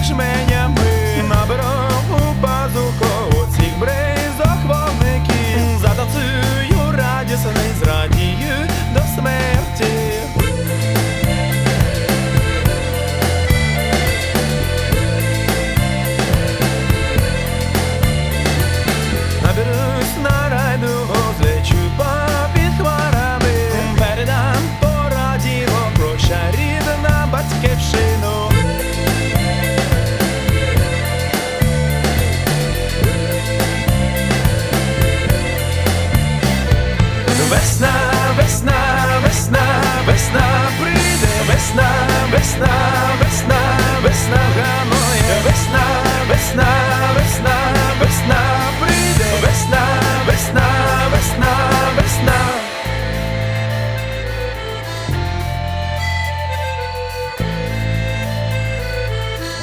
ячменями наберу у пазуху. Цих бризок вогників Затанцюю радісний, зрадію до смерті. Наберусь на весна, моя весна, весна.